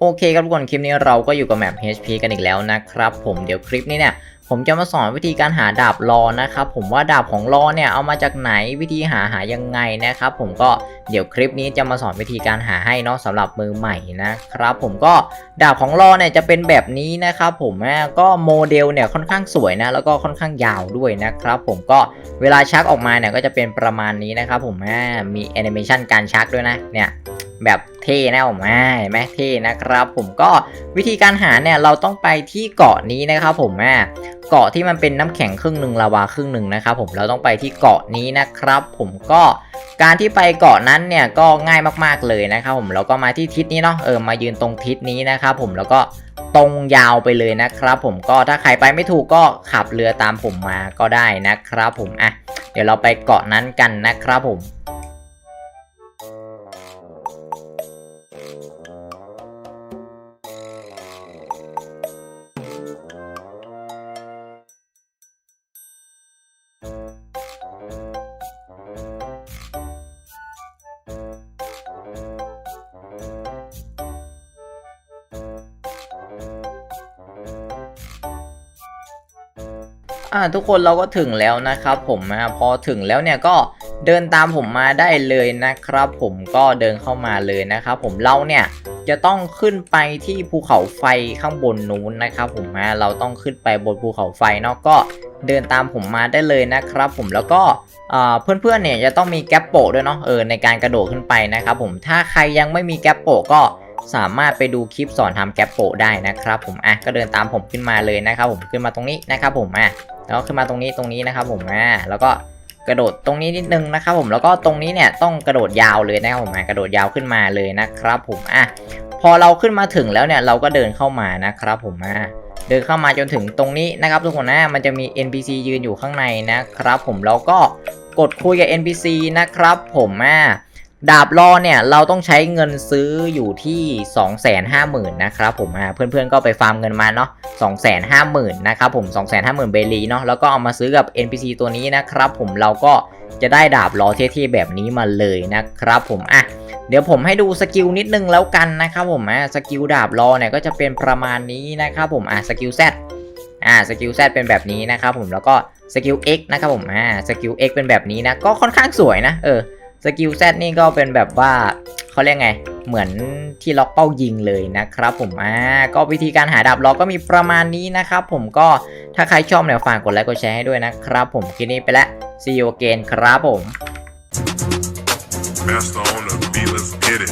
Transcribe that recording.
โอเคครับทุกคนคลิปนี้เราก็อยู่กับแมป HP กันอีกแล้วนะครับผมเดี๋ยวคลิปนี้เนี่ยผมจะมาสอนวิธีการหาดาบรอนะครับผมว่าดาบของรอเนี่ยเอามาจากไหนวิธีหาหายังไงนะครับผมก็เดี๋ยวคลิปนี้จะมาสอนวิธีการหาให้เนาะสำหรับมือใหม่นะครับผมก็ดาบของรอเนี่ยจะเป็นแบบนี้นะครับผมอ่ก็โมเดลเนี่ยค่อนข้างสวยนะแล้วก็ค่อนข้างยาวด้วยนะครับผมก็เวลาชักออกมาเนี่ยก็จะเป็นประมาณนี้นะครับผมอ่มีแอนิเมชันการชักด้วยนะเนี่ย แบบเท่นะผมอ่เห็นไหมเท่นะครับ ผมก็วิธีการหาเนี่ยเราต้องไปที่เกาะนี้นะครับ ผมอ่เกาะที่มันเป็นน้ำแข็งครึ่งหนึ่งลาวาครึ่งหนึ่งนะครับผมเราต้องไปที่เกาะนี้นะครับ ผมก็การที่ไปเกาะนั้นเนี่ยก็ง่ายมากๆเลยนะครับ ผมเราก็มาที่ทิศนี้เนาะเออมายืนตรงทิศนี้นะครับผมแล้วก็ตรงยาวไปเลยนะครับ ผมก็ถ้าใครไปไม่ถูกก็ขับเรือตามผมมาก็ได้นะครับ ผมอะเดี๋ยวเราไปเกาะนั้นกันนะครับผม อ่าทุกคนเราก็ถึงแล้วนะครับผมอะพอถึงแล้วเนี่ยก็เดินตามผมมาได้เลยนะครับ ผมก็เดินเข้ามาเลยนะครับผมเราเนี่ยจะต้องขึ้นไปที่ภูเขาไฟข้างบนนู้นนะครับผมอะเราต้องขึ้นไปบนภูเขาไฟเนาะก็เดินตามผมมาได้เลยนะครับ ผมแล้วก็อ่าเพื่อนๆเนี่ยจะต้องมีแกปโปด้วยเนาะเออในการกระโดดขึ้นไปนะครับผมถ้าใครยังไม่มีแกปโปก็สามารถไปดูคลิปสอนทำแกปโปได้นะครับ ผมอะก็เดินตามผมขึ้นมาเลยนะครับ ผมขึ้นมาตรงนี้นะครับผมอะ แล้วก็ขึ้นมาตรงนี้ตรงนี้นะครับผมอ่าแล้วก็กระโดดตรงนี้นิดนึงนะครับผมแล้วก็ตรงนี้เนี่ยต้องกระโดดยาวเลยนะครับผมกระโดดยาวขึ้นมาเลยนะครับผมอะพอเราขึ้นมาถึงแล้วเนี่ยเราก็เดินเข้ามานะครับผมอะเดินเข้ามาจนถึงตรงนี้นะครับทุกคนนะมันจะมี NPC ยืนอยู่ข้างในนะครับผมแล้วก็กดคุยกับ NPC นะครับผมอะ ดาบรอเนี่ยเราต้องใช้เงินซื้ออยู่ที่ 250,000นะครับผมเพื่อนๆก็ไปฟาร์มเงินมาเนาะ250,000นะครับผม250,000เบลีเนาะแล้วก็เอามาซื้อกับ NPC ตัวนี้นะครับผมเราก็จะได้ดาบล้อเท่ๆแบบนี้มาเลยนะครับผมอะเดี๋ยวผมให้ดูสกิลนิดนึงแล้วกันนะครับผมอะสกิลดาบล้อเนี่ยก็จะเป็นประมาณนี้นะครับผมอะสกิล Z อ่าสกิล Z เป็นแบบนี้นะครับผมแล้วก็สกิล X นะครับผมอ่าสกิล X เป็นแบบนี้นะก็ค่อนข้างสวยนะเออ สกิล Z นี่ก็เป็นแบบว่าเขาเรียกไง เหมือนที่ล็อกเป้ายิงเลยนะครับผมอ่าก็วิธีการหาดาบล็อกก็มีประมาณนี้นะครับผมก็ถ้าใครชอบเนี่ยฝากกดไลค์กดแชร์ให้ด้วยนะครับผมคลิปนี้ไปแล้ว see you again ครับผม Master on the beat, let's get it.